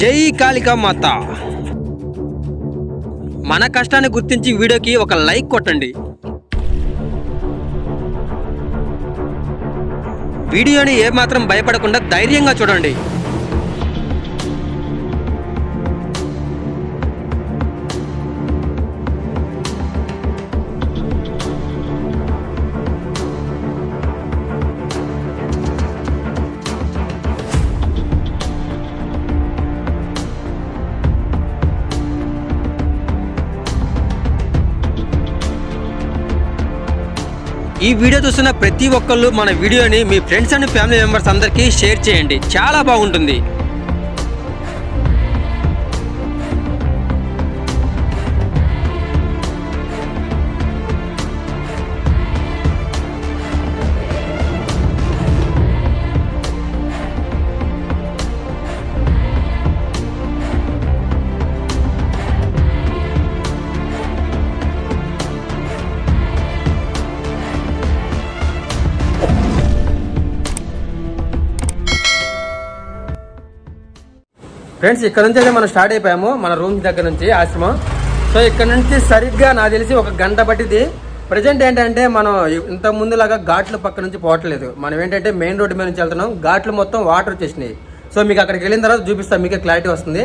జై కాళికా మాత. మన కష్టాన్ని గుర్తించి వీడియోకి ఒక లైక్ కొట్టండి. వీడియోని ఏమాత్రం భయపడకుండా ధైర్యంగా చూడండి. ఈ వీడియో చూస్తున్న ప్రతి ఒక్కళ్ళు మన వీడియోని మీ ఫ్రెండ్స్ అండ్ ఫ్యామిలీ మెంబర్స్ అందరికీ షేర్ చేయండి. చాలా బాగుంటుంది. ఫ్రెండ్స్ ఇక్కడ నుంచి అయితే మనం స్టార్ట్ అయిపోయాము. మన రూమ్ దగ్గర నుంచి ఆశ్రమం. సో ఇక్కడ నుంచి సరిగ్గా నాకు తెలిసి ఒక గంట పట్టింది ప్రజెంట్ ఏంటంటే మనం ఇంత ముందులాగా ఘాట్ల పక్క నుంచి పోవట్లేదు. మనం ఏంటంటే మెయిన్ రోడ్డు మీద నుంచి వెళ్తున్నాం. ఘాట్లు మొత్తం వాటర్ వచ్చేసినాయి. సో మీకు అక్కడికి వెళ్ళిన తర్వాత చూపిస్తాం మీకే క్లారిటీ వస్తుంది.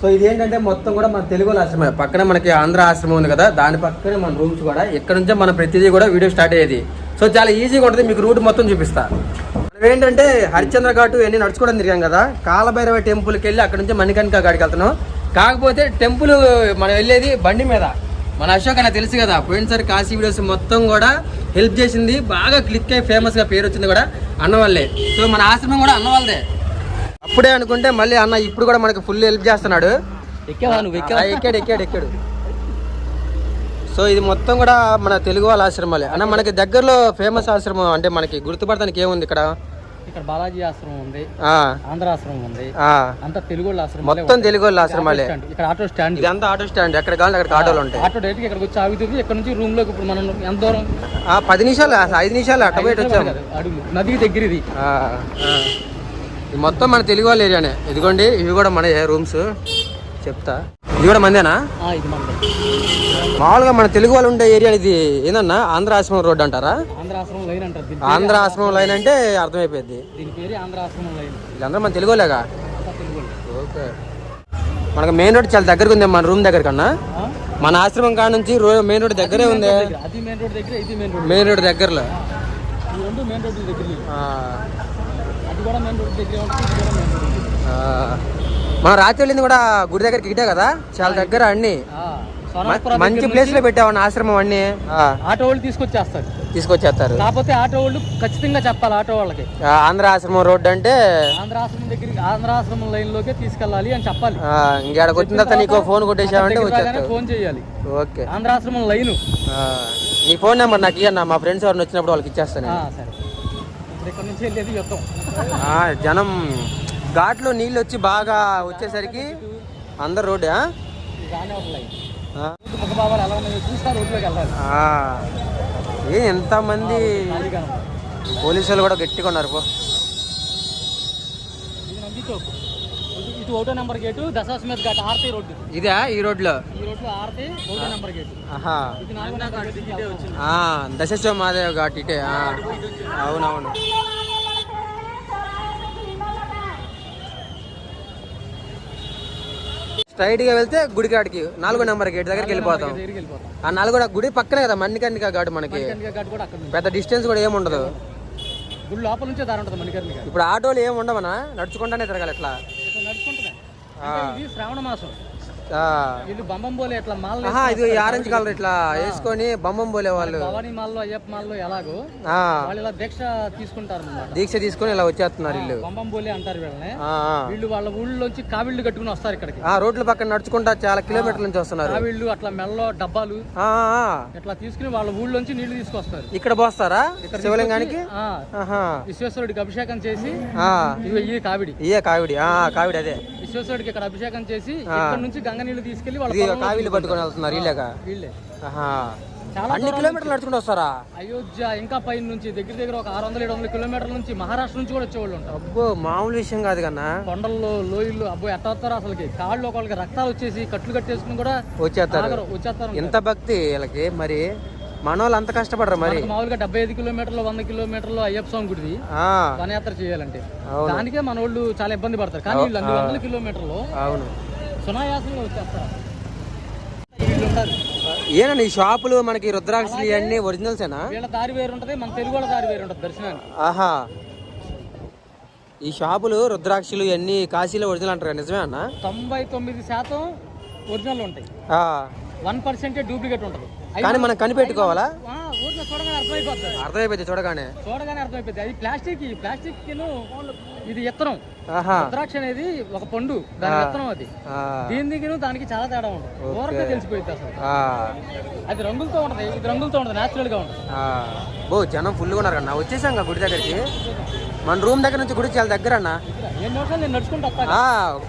సో ఇది ఏంటంటే మొత్తం కూడా మన తెలుగు ఆశ్రమం పక్కనే మనకి ఆంధ్ర ఆశ్రమం ఉంది కదా దాని పక్కనే మన రూమ్స్ కూడా. ఇక్కడ నుంచే మన ప్రతిదీ కూడా వీడియో స్టార్ట్ అయ్యేది. సో చాలా ఈజీగా ఉంటుంది. మీకు రూట్ మొత్తం చూపిస్తాను ఏంటంటే హరిశ్చంద్ర ఘాటు ఇవన్నీ నడుచుకోవడం తిరిగాం కదా. కాలభైరవ టెంపుల్కి వెళ్ళి అక్కడ నుంచి మణికణిక గాడికి వెళ్తున్నాం. కాకపోతే టెంపుల్ మనం వెళ్ళేది బండి మీద. మన అశోక్ అన్న తెలుసు కదా పోయినసారి కాశీ వీడియోస్ మొత్తం కూడా హెల్ప్ చేసింది. బాగా క్లిక్ అయ్యి ఫేమస్గా పేరు వచ్చింది కూడా అన్న వాళ్ళే. సో మన ఆశ్రమం కూడా అన్న వాళ్ళదే. అప్పుడే అనుకుంటే మళ్ళీ అన్న ఇప్పుడు కూడా మనకి ఫుల్ హెల్ప్ చేస్తున్నాడు. ఎక్కాడు ఎక్కాడు ఎక్కాడు. సో ఇది మొత్తం కూడా మన తెలుగు వాళ్ళ ఆశ్రమాలే. అన్న మనకి దగ్గరలో ఫేమస్ ఆశ్రమం అంటే మనకి గుర్తుపడటానికి ఏముంది ఇక్కడ? ఇక్కడ బాలాజీ ఆశ్రమం ఉంది ఆ, ఆంధ్ర ఆశ్రమం ఉంది ఆ, అంతా తెలుగు ఆశ్రమం మొత్తం తెలుగు వాళ్ళ ఆశ్రమాలే. ఇక్కడ ఆటో స్టాండ్ ఇదంతా ఆటో స్టాండ్ ఎక్కడ కావాలి అక్కడ ఆటోలు ఉంటాయి. ఆటో డైరెక్ట్ ఇక్కడికి వచ్చి ఆగుతుంది. ఇక్కడ నుంచి రూమ్లోకి ఇప్పుడు మనం ఎంత దూరం? పది నిమిషాలు ఐదు నిమిషాలు అట్ట బయట వచ్చాము. అడుగు. నదికి దగ్గర. ఇది. మొత్తం మన తెలుగు వాళ్ళ ఏరియానే. ఇదిగోండి ఇవి కూడా మన రూమ్స్. చెప్తా. ఇది కూడా మందేనా? ఇది మామూలుగా మన తెలుగు వాళ్ళు ఉండే ఏరియా ఇది ఏందన్నా? ఆంధ్ర ఆశ్రమం రోడ్ అంటారా? ఆంధ్ర ఆశ్రమం లైన్ అంటే అర్థమైపోయింది. వీళ్ళందరూ మన తెలుగు వాళ్ళేగా? అంతా తెలుగు వాళ్ళు. ఓకే. మనకు మెయిన్ రోడ్ చాలా దగ్గరగా ఉంది మన రూమ్ దగ్గర కన్నా? మన ఆశ్రమం కాడ నుంచి మెయిన్ రోడ్ దగ్గరే ఉంది. మెయిన్ రోడ్ దగ్గరలో. మెయిన్ రోడ్ దగ్గర మనం రాత్రి వెళ్ళింది కూడా గుడి దగ్గరికి ఇటే కదా? చాలా దగ్గర అన్ని. మంచి ప్లేస్లో పెట్టామన్న ఆశ్రమం అన్ని. ఆ, ఆటో వాళ్ళు తీసుకొచ్చేస్తారు. తీసుకొచ్చేస్తారు. కాకపోతే ఆటో వాళ్ళు ఖచ్చితంగా చెప్పాలి ఆటో వాళ్ళకి. ఆంధ్ర ఆశ్రమం రోడ్ అంటే ఆంధ్ర ఆశ్రమం దగ్గరికి ఆంధ్ర ఆశ్రమం లైన్ లోకే తీసుకెళ్ళాలి అని చెప్పాలి. ఇంకేడకి వచ్చిన తర్వాత నీకు ఫోన్ కొట్టేసావంటే వచ్చేస్తావు. ఫోన్ చేయాలి. ఓకే. ఆంధ్ర ఆశ్రమం లైన్ నీ ఫోన్ నెంబర్ నాకు ఇయ్యన్న మా ఫ్రెండ్స్ ఎవరిని వచ్చినప్పుడు వాళ్ళకి ఇచ్చేస్తాను సరే. ఇక్కడ నుంచి వెళ్ళేది యుద్ధం. జనం ఘాట్లో నీళ్ళు వచ్చి బాగా వచ్చేసరికి అందరు రోడ్ ఇది రాని ఒక లైన్ ముఖ భావాలు ఎలా ఉన్నాయో చూసా రోడ్లోకి వెళ్ళాలి. ఏ ఎంతమంది. పోలీసులు కూడా గట్టిగా ఉన్నారు పో. ఇది ఒకటో number gate Dashashwamedh Ghat aarti road. ఇదా ఈ రోడ్లో? ఈ రోడ్లో ఆర్తి ఒకటో నెంబర్ గేటు. ఘాట్ ఇటే. అవునవును. స్ట్రైట్గా వెళ్తే గుడి కాడికి నాలుగో నెంబర్ గేట్ దగ్గరికి వెళ్ళిపోతాం. ఆ నాలుగో గుడి పక్కనే కదా ఘాట్ మనకి. మణికర్ణిక ఘాట్ ఉంది పెద్ద డిస్టెన్స్ కూడా ఏముండదు. గుడి లోపల నుంచే దారి ఉంటుంది మణికర్ణిక ఇప్పుడు ఆటోలు ఏమి ఉండవనా నడుచుకుంటానే. తిరగాలి ఎట్లా శ్రావణ మాసం. వీళ్ళు బంబం పోలే ఇట్లా మాల్ ఇది ఆరెంజ్ కలర్ ఇట్లా వేసుకొని బొమ్మం పోలే వాళ్ళు. భవానీ మాల్లో అయ్యప్ప మాల్లో ఎలాగో వాళ్ళు ఇలా దీక్ష తీసుకుంటారు దీక్ష తీసుకొని ఇలా వచ్చేస్తున్నారు వీళ్ళు. బంబం పోలే అంటారు వీళ్ళని. వీళ్ళు వాళ్ళ ఊళ్ళోంచి కావిళ్ళు కట్టుకుని వస్తారు ఇక్కడికి. ఆ రోడ్ల పక్కన నడుచుకుంటా చాలా కిలోమీటర్ల నుంచి వస్తున్నారు. కావిళ్ళు అట్లా మెల్లో డబ్బాలు. ఇట్లా తీసుకుని వాళ్ళ ఊళ్ళోంచి నీళ్ళు తీసుకొస్తారు. ఇక్కడ పోస్తారా? శివలింగానికి? విశ్వేశ్వరుడికి అభిషేకం చేసి ఆ, ఇవి కావిడి. ఇయే కావిడి. ఆ కావిడి అదే. విశ్వేశ్వరుడికి ఇక్కడ అభిషేకం చేసి ఇక్కడ నుంచి గంగ నీళ్ళు తీసుకెళ్ళి వాళ్ళ కావిడి పట్టుకొని వెళ్తున్నారు ఇల్లేక వీళ్ళే. ఆహా. చాలా అన్ని కిలోమీటర్లు నడుచుకుంటూ వస్తారా? అయోధ్య ఇంకా పైన నుంచి దగ్గర దగ్గర ఒక ఆరు వందల ఏడు వందల కిలోమీటర్ల నుంచి మహారాష్ట్ర నుంచి కూడా వచ్చేవాళ్ళు ఉంటారు. అబ్బో మామూలు విషయం కాదు కన్నా. కొండల్లో లోయలు అబ్బో ఎట్ట వస్తారో అసలుకి. కాళ్ళు ఒకళ్ళకి రక్తాలు వచ్చేసి కట్లు కట్టేసుకుని కూడా వచ్చేస్తారు. వచ్చేస్తారు. ఎంత భక్తి వీళ్ళకి. మరి మన వాళ్ళు అంత కష్టపడరు మరి. మామూలుగా డెబ్బై ఐదు కిలోమీటర్లు వంద కిలోమీటర్లు అయ్యప్ప స్వామి గుడిది. ఆ, వనయాత్ర చేయాలంటే. దానికే మన వాళ్ళు చాలా ఇబ్బంది పడతారు. కానీ వీళ్ళు అన్ని వందల కిలోమీటర్లు అవును. సునాయాసంగా వచ్చేస్తారు. ఏనండి ఈ షాపులు మనకి రుద్రాక్షలు ఇవన్నీ ఒరిజినల్సేనా వీళ్ళ దారి వేరు ఉంటది మన తెలుగు వాళ్ళ దారి వేరు ఉంటది దర్శనానికి. ఆహా. ఈ షాపులు రుద్రాక్షలు ఇవన్నీ కాశీలో ఒరిజినల్ అంటారు నిజమే అన్న? తొంభై తొమ్మిది శాతం ఒరిజినల్ ఉంటాయి. వన్ పర్సెంటే డూప్లికేట్ ఉంటుంది. కానీ మనం కనిపెట్టుకోవాలా? ఆ, ఊరిలో చూడగానే అర్థమైపోతుంది అర్థమైపోయింది చూడగానే. చూడగానే అర్థమైపోతుంది అది ప్లాస్టిక్ ఈ ప్లాస్టిక్ ఇది ఇత్తనం ఆహా. రుద్రాక్ష అనేది ఒక పండు. దాని విత్తనం అది. దీని దగ్గర దానికి చాలా తేడా ఉంటుంది. దూరంగా తెలిసిపోయింది అసలు. అది రంగులతో ఉంటుంది. ఇది రంగులతో ఉంటుంది. న్యాచురల్గా ఉంటుంది. బో జనం ఫుల్గా ఉన్నారు కన్నా వచ్చేసాం గుడి దగ్గరికి. మన రూమ్ దగ్గర నుంచి గుడి చాలా దగ్గర అన్న.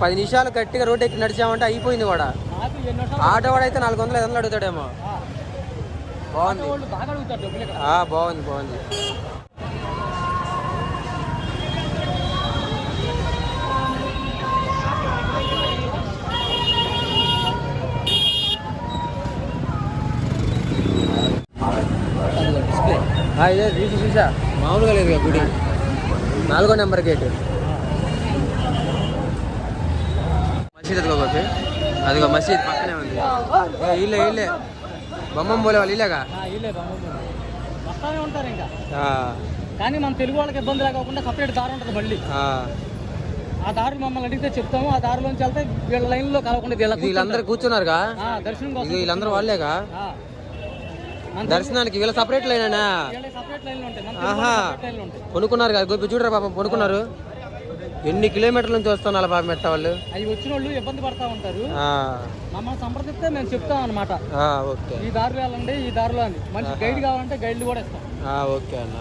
పది నిమిషాలు గట్టిగా రోడ్ ఎక్కి నడిచామంటే అయిపోయింది కూడా ఆటో వాడు అయితే నాలుగు వందలు ఐదు వందలు అడుగుతాడేమో. బాగుంది. వాళ్ళు బాగుంది బాగుంది. ఇదే చూసి చూసా? మామూలుగా లేదు గుడి. నాలుగో నెంబర్ గేట్. మసీద్ అదిగో మసీద్ పక్కనే ఉంది. ఇల్లే ఇల్లే. బొమ్మం పోలే వాళ్ళు ఇల్లే వస్తానే ఉంటారు ఇంకా. ఆ, కానీ మన తెలుగు వాళ్ళకి ఇబ్బంది లేకుండా సపరేట్ దారి ఉంటుంది మళ్ళీ. ఆ. దారి మమ్మల్ని అడిగితే చెప్తాము ఆ దారిలోంచి వెళ్తే వీళ్ళ లైన్లో కలవకుండా వీళ్ళందరూ కూర్చున్నారుగా? ఆ, దర్శనం కోసం వీళ్ళందరూ వాళ్ళేగా? దర్శనానికి వీళ్ళ సపరేట్ లైనా కొనుక్కున్నారు కదా గోపి చూడరా పాపం కొనుక్కున్నారు? ఎన్ని కిలోమీటర్ల నుంచి వస్తున్నారు పాపం మెట్ట వాళ్ళు? అవి వచ్చిన వాళ్ళు ఇబ్బంది పడతా ఉంటారు. మమ్మల్ని సంప్రదిస్తే మేము చెప్తాం అనమాట ఓకే. ఈ దారిలో వెళ్ళండి ఈ దారిలో అని. మంచి గైడ్ కావాలంటే గైడ్లు కూడా ఇస్తాం. ఓకే అన్న.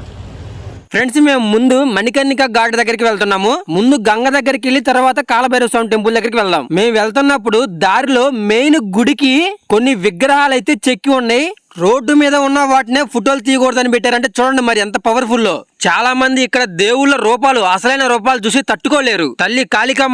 ఫ్రెండ్స్ మేము ముందు మణికర్ణిక ఘాట్ దగ్గరికి వెళ్తున్నాము. ముందు గంగ దగ్గరికి వెళ్ళి తర్వాత కాలభైరవ స్వామి టెంపుల్ దగ్గరికి వెళ్దాం. మేము వెళ్తున్నప్పుడు దారిలో మెయిన్ గుడికి కొన్ని విగ్రహాలు అయితే చెక్కి ఉన్నాయి. రోడ్డు మీద ఉన్న వాటినే ఫోటోలు తీయకూడదని పెట్టారంటే చూడండి మరి ఎంత పవర్ఫుల్ చాలా మంది ఇక్కడ దేవుళ్ళ రూపాలు అసలైన రూపాలు చూసి తట్టుకోలేరు. తల్లి కాళికా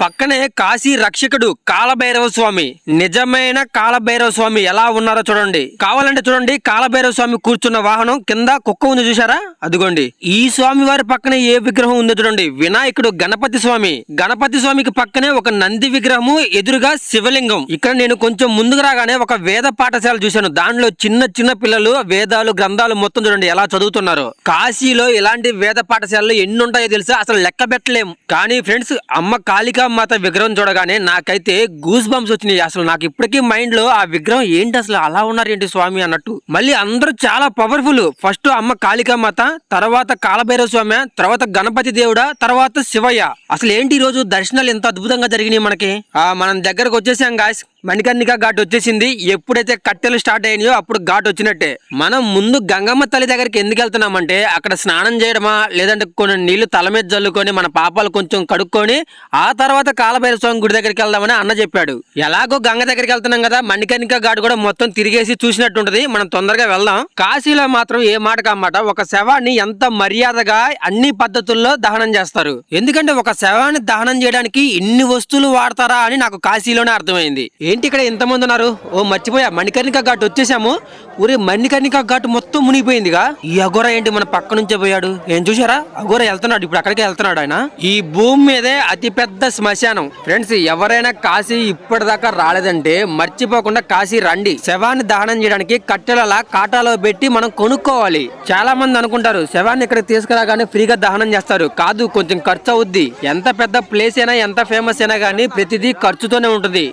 పక్కనే కాశీ రక్షకుడు కాలభైరవ స్వామి నిజమైన కాలభైరవ స్వామి ఎలా ఉన్నారో చూడండి. కావాలంటే చూడండి కాలభైరవ స్వామి కూర్చున్న వాహనం కింద కుక్క ఉంది చూసారా అదిగోండి. ఈ స్వామి వారి పక్కనే ఏ విగ్రహం ఉందో చూడండి. వినాయకుడు గణపతి స్వామి. గణపతి స్వామికి పక్కనే ఒక నంది విగ్రహము ఎదురుగా శివలింగం. ఇక్కడ నేను కొంచెం ముందుకు రాగానే ఒక వేద పాఠశాల చూశాను. దానిలో చిన్న చిన్న పిల్లలు వేదాలు గ్రంథాలు మొత్తం చూడండి ఎలా చదువుతున్నారు. కాశీ కాశీలో ఇలాంటి వేద పాఠశాలలు ఎన్ని ఉంటాయో తెలుసా? అసలు లెక్క పెట్టలేము కానీ ఫ్రెండ్స్ అమ్మ కాళికా మాత విగ్రహం చూడగానే నాకైతే గూస్ బంప్స్ వచ్చినాయి. అసలు నాకు ఇప్పటికీ మైండ్లో ఆ విగ్రహం ఏంటి అసలు? అలా ఉన్నారు ఏంటి స్వామి అన్నట్టు. మళ్ళీ అందరూ చాలా పవర్ఫుల్ ఫస్ట్ అమ్మ కాళికా మాత తర్వాత కాలభైరవ స్వామి తర్వాత గణపతి దేవుడా తర్వాత శివయ్య. అసలు ఏంటి ఈ రోజు దర్శనాలు ఎంత అద్భుతంగా జరిగినాయి మనకి? ఆ మనం దగ్గరకు వచ్చేసాం గాయస్ మణికర్ణిక ఘాట్ వచ్చేసింది. ఎప్పుడైతే కట్టెలు స్టార్ట్ అయినాయో అప్పుడు ఘాట్ వచ్చినట్టే. మనం ముందు గంగమ్మ తల్లి దగ్గరికి ఎందుకు వెళ్తున్నామంటే అక్కడ స్నానం చేయడమా లేదంటే కొన్ని నీళ్ళు తల మీద జల్లుకొని మన పాపాలు కొంచెం కడుక్కొని ఆ తర్వాత కాలభైర స్వామి గుడి దగ్గరికి వెళ్దామని అన్న చెప్పాడు. ఎలాగో గంగ దగ్గరికి వెళ్తున్నాం కదా మణికర్ణిక ఘాట్ కూడా మొత్తం తిరిగేసి చూసినట్టుంటది. మనం తొందరగా వెళ్దాం. కాశీలో మాత్రం ఏ మాట? కామాట ఒక శవాన్ని ఎంత మర్యాదగా అన్ని పద్ధతుల్లో దహనం చేస్తారు. ఎందుకంటే ఒక శవాన్ని దహనం చేయడానికి ఇన్ని వస్తువులు వాడతారా అని నాకు కాశీలోనే అర్థమైంది. ఏంటి ఇక్కడ ఎంతమంది ఉన్నారు? ఓ మర్చిపోయా. మణికర్ణిక ఘాట్ వచ్చేసాము. ఊరి మణికర్ణిక ఘాట్ మొత్తం మునిగిపోయిందిగా. ఈ అఘోర ఏంటి మన పక్క నుంచే పోయాడు? ఏం చూసారా అఘోర వెళ్తున్నాడు. ఇప్పుడు అక్కడికి వెళ్తున్నాడు ఆయన. ఈ భూమి మీదే అతి పెద్ద శ్మశానం. ఫ్రెండ్స్ ఎవరైనా కాశీ ఇప్పటిదాకా రాలేదంటే మర్చిపోకుండా కాశీ రండి. శవాన్ని దహనం చేయడానికి కట్టెలలా కాటాలో పెట్టి మనం కొనుక్కోవాలి. చాలా మంది అనుకుంటారు శవాన్ని ఇక్కడికి తీసుకురాగానే ఫ్రీగా దహనం చేస్తారు. కాదు కొంచెం ఖర్చు అవుద్ది ఎంత పెద్ద ప్లేస్ అయినా ఎంత ఫేమస్ అయినా గానీ ప్రతిదీ ఖర్చుతోనే ఉంటుంది.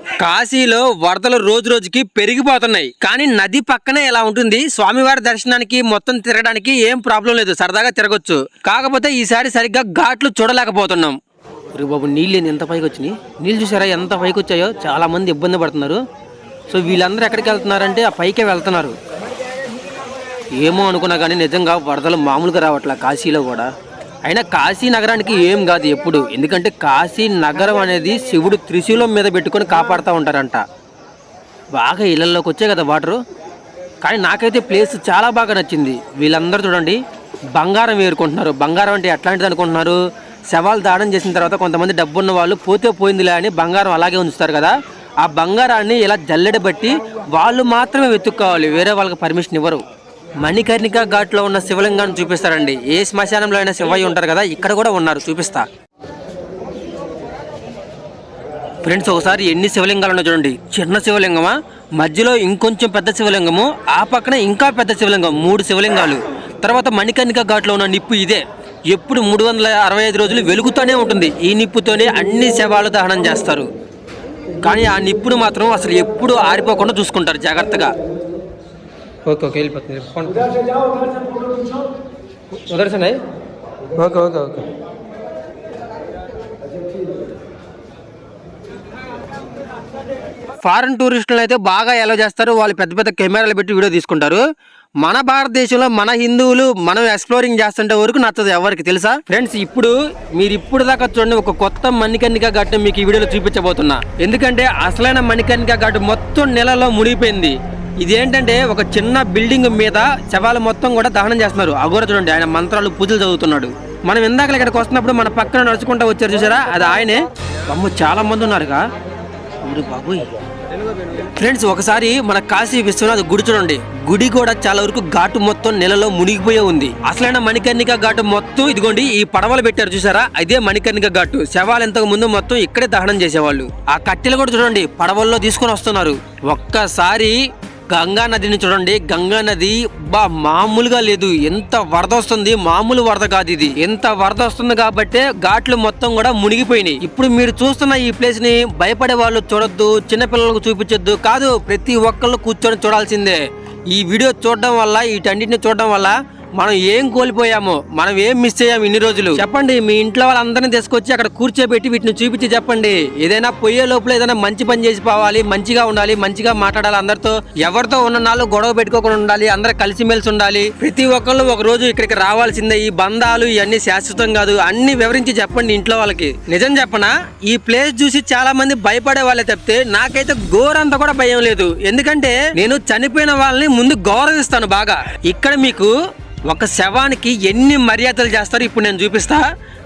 కాశీలో వరదలు రోజు రోజుకి పెరిగిపోతున్నాయి. కానీ నది పక్కనే ఎలా ఉంటుంది? స్వామివారి దర్శనానికి మొత్తం తిరగడానికి ఏం ప్రాబ్లం లేదు. సరదాగా తిరగొచ్చు. కాకపోతే ఈసారి సరిగ్గా ఘాట్లు చూడలేకపోతున్నాం. బాబు నీళ్ళు ఎంత పైకి వచ్చినాయి? నీళ్ళు చూసారా? ఎంత పైకి వచ్చాయో? చాలా మంది ఇబ్బంది పడుతున్నారు. సో వీళ్ళందరూ ఎక్కడికి వెళ్తున్నారంటే ఆ పైకే వెళ్తున్నారు. ఏమో అనుకున్నా కానీ నిజంగా వరదలు మామూలుగా రావట్లా కాశీలో కూడా. అయినా కాశీ నగరానికి ఏం కాదు ఎప్పుడు. ఎందుకంటే కాశీ నగరం అనేది శివుడు త్రిశూలం మీద పెట్టుకొని కాపాడుతూ ఉంటారంట. బాగా ఇళ్ళలోకి వచ్చాయి కదా వాటరు. కానీ నాకైతే ప్లేస్ చాలా బాగా నచ్చింది. వీళ్ళందరూ చూడండి బంగారం వేరుకుంటున్నారు. బంగారం అంటే ఎట్లాంటిది అనుకుంటున్నారు? శవాలు దానం చేసిన తర్వాత కొంతమంది డబ్బు ఉన్న వాళ్ళు పోతే పోయిందిలే అని బంగారం అలాగే ఉంచుతారు కదా. ఆ బంగారాన్ని ఇలా జల్లెడబట్టి వాళ్ళు మాత్రమే వెతుక్కోవాలి. వేరే వాళ్ళకి పర్మిషన్ ఇవ్వరు. మణికర్ణిక ఘాట్లో ఉన్న శివలింగాన్ని చూపిస్తారండి. ఏ శ్మశానంలో అయినా శివయ్య ఉంటారు కదా ఇక్కడ కూడా ఉన్నారు చూపిస్తా. ఫ్రెండ్స్ ఒకసారి ఎన్ని శివలింగాలు ఉన్నాయో చూడండి. చిన్న శివలింగమా? మధ్యలో ఇంకొంచెం పెద్ద శివలింగము ఆ పక్కన ఇంకా పెద్ద శివలింగం మూడు శివలింగాలు. తర్వాత మణికర్ణిక ఘాట్లో ఉన్న నిప్పు ఇదే. ఎప్పుడు మూడు వందల అరవై ఐదు రోజులు వెలుగుతూనే ఉంటుంది. ఈ నిప్పుతోనే అన్ని శవాలు దహనం చేస్తారు. కానీ ఆ నిప్పును మాత్రం అసలు ఎప్పుడు ఆరిపోకుండా చూసుకుంటారు జాగ్రత్తగా. ఓకే ఓకే వెళ్ళిపోతుంది ఉదర్శనాయి ఓకే ఓకే ఓకే. ఫారెన్ టూరిస్టులు అయితే బాగా ఎలా చేస్తారు. వాళ్ళు పెద్ద పెద్ద కెమెరాలు పెట్టి వీడియో తీసుకుంటారు. మన భారతదేశంలో మన హిందువులు మనం ఎక్స్ప్లోరింగ్ చేస్తుంటే వరకు నచ్చదు ఎవరికి తెలుసా? ఫ్రెండ్స్ ఇప్పుడు మీరు ఇప్పుడు దాకా చూడండి ఒక కొత్త మణికర్ణిక ఘాట్ మీకు ఈ వీడియోలో చూపించబోతున్నా. ఎందుకంటే అసలైన మణికర్ణిక ఘాట్ మొత్తం నెలలో మునిగిపోయింది. ఇదేంటంటే ఒక చిన్న బిల్డింగ్ మీద శవాలు మొత్తం కూడా దహనం చేస్తున్నారు. అఘోర చూడండి ఆయన మంత్రాలు పూజలు చదువుతున్నాడు. మనం ఇందాక ఇక్కడికి వస్తున్నప్పుడు మన పక్కన నడుచుకుంటూ వచ్చారు చూసారా? అది ఆయనే. అమ్మ చాలా మంది ఉన్నారుగా. బాబు ఫ్రెండ్స్ ఒకసారి మన కాశీ విశ్వనాథ్ గుడి చూడండి. గుడి కూడా చాలా వరకు ఘాటు మొత్తం నెలలో మునిగిపోయే ఉంది. అసలైన మణికర్ణిక ఘాటు మొత్తం ఇదిగోండి ఈ పడవలు పెట్టారు చూసారా? అదే మణికర్ణిక ఘాటు. శవాలు ఇంతకు ముందు మొత్తం ఇక్కడే దహనం చేసేవాళ్ళు. ఆ కట్టెలు కూడా చూడండి పడవల్లో తీసుకొని వస్తున్నారు. ఒక్కసారి గంగా నదిని చూడండి. గంగా నది బా మామూలుగా లేదు. ఎంత వరద వస్తుంది? మామూలు వరద కాదు ఇది. ఎంత వరద వస్తుంది కాబట్టి ఘాట్లు మొత్తం కూడా మునిగిపోయినాయి. ఇప్పుడు మీరు చూస్తున్న ఈ ప్లేస్ని భయపడే వాళ్ళు చూడొద్దు చిన్నపిల్లలకు చూపించొద్దు. కాదు ప్రతి ఒక్కళ్ళు కూర్చొని చూడాల్సిందే. ఈ వీడియో చూడడం వల్ల వీటన్నిటిని చూడడం వల్ల మనం ఏం కోల్పోయామో మనం ఏం మిస్ చేయాము ఇన్ని రోజులు. చెప్పండి మీ ఇంట్లో వాళ్ళందరినీ తీసుకొచ్చి అక్కడ కూర్చోబెట్టి వీటిని చూపించి చెప్పండి. ఏదైనా పోయే లోపల ఏదైనా మంచి పని చేసి పోవాలి మంచిగా ఉండాలి మంచిగా మాట్లాడాలి అందరితో. ఎవరితో ఉన్న నాళ్ళు గొడవ పెట్టుకోకుండా ఉండాలి అందరూ కలిసిమెలిసి ఉండాలి. ప్రతి ఒక్కళ్ళు ఒక రోజు ఇక్కడికి రావాల్సిందే ఈ బంధాలు ఇవన్నీ శాశ్వతం కాదు. అన్ని వివరించి చెప్పండి ఇంట్లో వాళ్ళకి. నిజం చెప్పనా? ఈ ప్లేస్ చూసి చాలా మంది భయపడే వాళ్ళే తప్పితే నాకైతే ఘోరంతా కూడా భయం లేదు. ఎందుకంటే నేను చనిపోయిన వాళ్ళని ముందు గౌరవిస్తాను బాగా. ఇక్కడ మీకు ఒక శవానికి ఎన్ని మర్యాదలు చేస్తారో ఇప్పుడు నేను చూపిస్తా.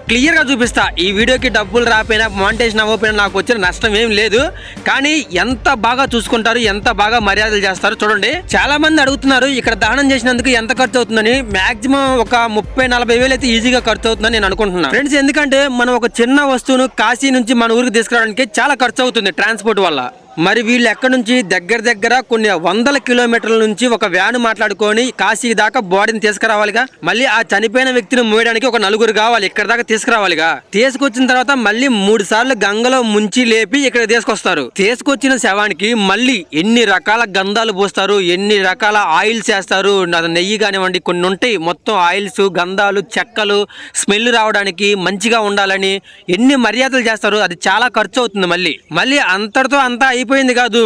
క్లియర్గా చూపిస్తా. ఈ వీడియోకి డబ్బులు రాపోయినా మానిటేషన్ అవ్వకపోయినా నాకు వచ్చిన నష్టం ఏం లేదు. కానీ ఎంత బాగా చూసుకుంటారు ఎంత బాగా మర్యాదలు చేస్తారు చూడండి. చాలా మంది అడుగుతున్నారు ఇక్కడ దానం చేసినందుకు ఎంత ఖర్చు అవుతుందని. మాక్సిమం ఒక ముప్పై నలభై వేలు అయితే ఈజీగా ఖర్చు అవుతుందని నేను అనుకుంటున్నాను ఫ్రెండ్స్ ఎందుకంటే మనం ఒక చిన్న వస్తువును కాశీ నుంచి మన ఊరికి తీసుకురావడానికి చాలా ఖర్చు అవుతుంది ట్రాన్స్పోర్ట్ వల్ల. మరి వీళ్ళు ఎక్కడి నుంచి? దగ్గర దగ్గర కొన్ని వందల కిలోమీటర్ల నుంచి ఒక వ్యాన్ మాట్లాడుకొని కాశీ దాకా బాడీని తీసుకురావాలిగా. మళ్ళీ ఆ చనిపోయిన వ్యక్తిని మోయడానికి ఒక నలుగురు కావాలి. ఇక్కడ దాకా తీసుకురావాలిగా. తీసుకొచ్చిన తర్వాత మళ్ళీ మూడు సార్లు గంగలో ముంచి లేపి ఇక్కడ తీసుకొస్తారు. తీసుకొచ్చిన శవానికి మళ్ళీ ఎన్ని రకాల గంధాలు పోస్తారు ఎన్ని రకాల ఆయిల్స్ వేస్తారు నెయ్యి కానివ్వండి కొన్ని ఉంటాయి. మొత్తం ఆయిల్స్ గంధాలు చెక్కలు స్మెల్ రావడానికి మంచిగా ఉండాలని ఎన్ని మర్యాదలు చేస్తారు అది చాలా ఖర్చు అవుతుంది మళ్ళీ. మళ్ళీ అంతటితో అంతా అయిపోయింది కాదు.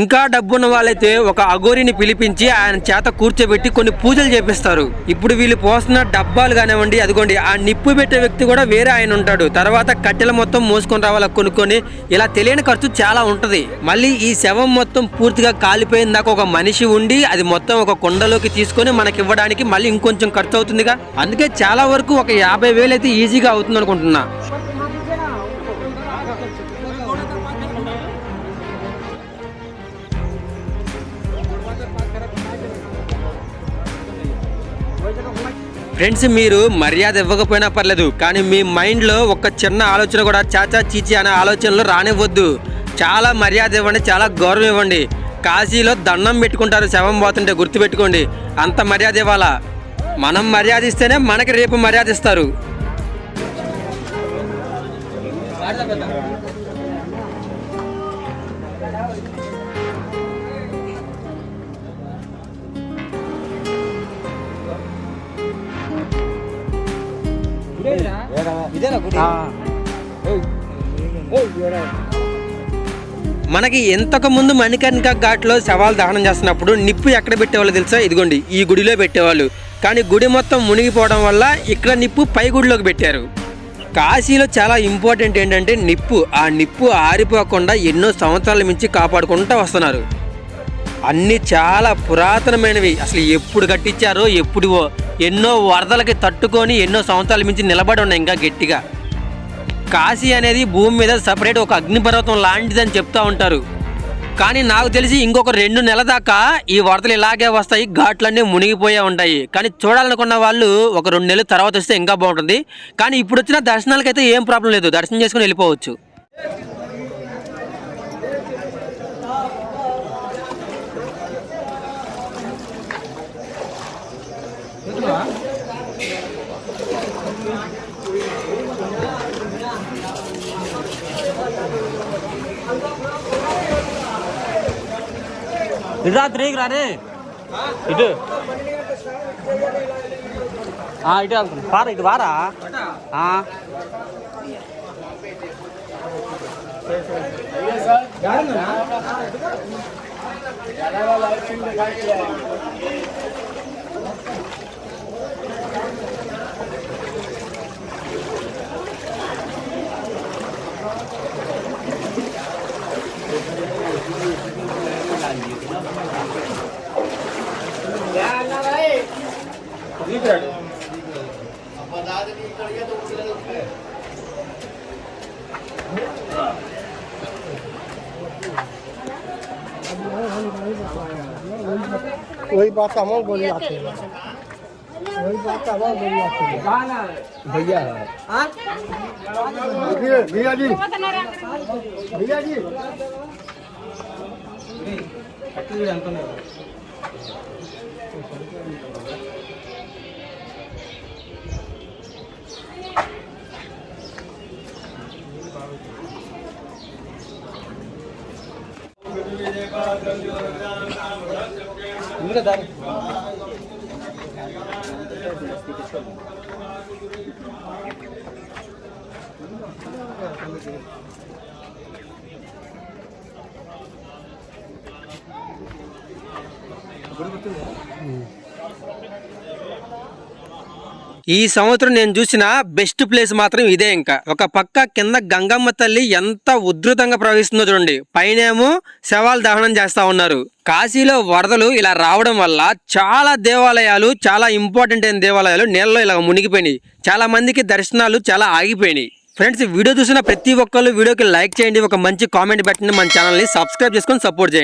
ఇంకా డబ్బున్న వాళ్ళైతే ఒక అఘోరిని పిలిపించి ఆయన చేత కూర్చోబెట్టి కొన్ని పూజలు చేపిస్తారు. ఇప్పుడు వీళ్ళు పోస్తున్న డబ్బాలు కానివ్వండి అదిగోండి ఆ నిప్పు పెట్టే వ్యక్తి కూడా వేరే ఆయన ఉంటాడు. తర్వాత కట్టెల మొత్తం మోసుకొని రావాలి కొనుక్కొని? ఇలా తెలియని ఖర్చు చాలా ఉంటుంది. మళ్ళీ ఈ శవం మొత్తం పూర్తిగా కాలిపోయిన దాకా ఒక మనిషి ఉండి అది మొత్తం ఒక కొండలోకి తీసుకొని మనకి ఇవ్వడానికి మళ్ళీ ఇంకొంచెం ఖర్చు అవుతుందిగా అందుకే చాలా వరకు ఒక యాభై వేలు అయితే ఈజీగా అవుతుంది అనుకుంటున్నా ఫ్రెండ్స్ మీరు మర్యాద ఇవ్వకపోయినా పర్లేదు కానీ మీ మైండ్లో ఒక చిన్న ఆలోచన కూడా చాచా చీచి అనే ఆలోచనలు రానివ్వద్దు. చాలా మర్యాద ఇవ్వండి చాలా గౌరవం ఇవ్వండి. కాశీలో దండం పెట్టుకుంటారు శవం పోతుంటే గుర్తుపెట్టుకోండి. అంత మర్యాద ఇవ్వాలా? మనం మర్యాద ఇస్తేనే మనకి రేపు మర్యాద ఇస్తారు ఇదేనా గుడి? మనకి ఎంతకు ముందు మణికర్ణిక ఘాట్లో శవాలు దహనం చేస్తున్నప్పుడు నిప్పు ఎక్కడ పెట్టేవాళ్ళు తెలుసా? ఇదిగోండి ఈ గుడిలో పెట్టేవాళ్ళు. కానీ గుడి మొత్తం మునిగిపోవడం వల్ల ఇక్కడ నిప్పు పై గుడిలోకి పెట్టారు. కాశీలో చాలా ఇంపార్టెంట్ ఏంటంటే నిప్పు. ఆ నిప్పు ఆరిపోకుండా ఎన్నో సంవత్సరాల మించి కాపాడుకుంటూ వస్తున్నారు. అన్నీ చాలా పురాతనమైనవి. అసలు ఎప్పుడు కట్టించారో ఎప్పుడువో ఎన్నో వరదలకి తట్టుకొని ఎన్నో సంవత్సరాల మించి నిలబడి ఉన్నాయి ఇంకా గట్టిగా. కాశీ అనేది భూమి మీద సపరేట్ ఒక అగ్నిపర్వతం లాంటిదని చెప్తూ ఉంటారు. కానీ నాకు తెలిసి ఇంకొక రెండు నెలల దాకా ఈ వరదలు ఇలాగే వస్తాయి ఘాట్లన్నీ మునిగిపోయే ఉంటాయి. కానీ చూడాలనుకున్న వాళ్ళు ఒక రెండు నెలల తర్వాత వస్తే ఇంకా బాగుంటుంది. కానీ ఇప్పుడు వచ్చిన దర్శనాలకైతే ఏం ప్రాబ్లం లేదు. దర్శనం చేసుకుని వెళ్ళిపోవచ్చు. ఇటు రా తిరిగి రా రే ఇటు ఆ, ఇటు వెళ్తున్నా పారా बात हम बोल वही बात हम बोल आते हैं। भैया भैया जी। भैया जी। ఇప్పుడే దారి గుర్తుందా ఈ సంవత్సరం నేను చూసిన బెస్ట్ ప్లేస్ మాత్రం ఇదే ఇంకా. ఒక పక్క కింద గంగమ్మ తల్లి ఎంత ఉధృతంగా ప్రవహిస్తుందో చూడండి. పైనేమో శవాలు దహనం చేస్తా ఉన్నారు. కాశీలో వరదలు ఇలా రావడం వల్ల చాలా దేవాలయాలు చాలా ఇంపార్టెంట్ అయిన దేవాలయాలు నీళ్ళలో ఇలా మునిగిపోయినాయి. చాలా మందికి దర్శనాలు చాలా ఆగిపోయినాయి. ఫ్రెండ్స్ వీడియో చూసిన ప్రతి ఒక్కళ్ళు వీడియోకి లైక్ చేయండి. ఒక మంచి కామెంట్ పెట్టండి. మన ఛానల్ని సబ్స్క్రైబ్ చేసుకొని సపోర్ట్ చేయండి.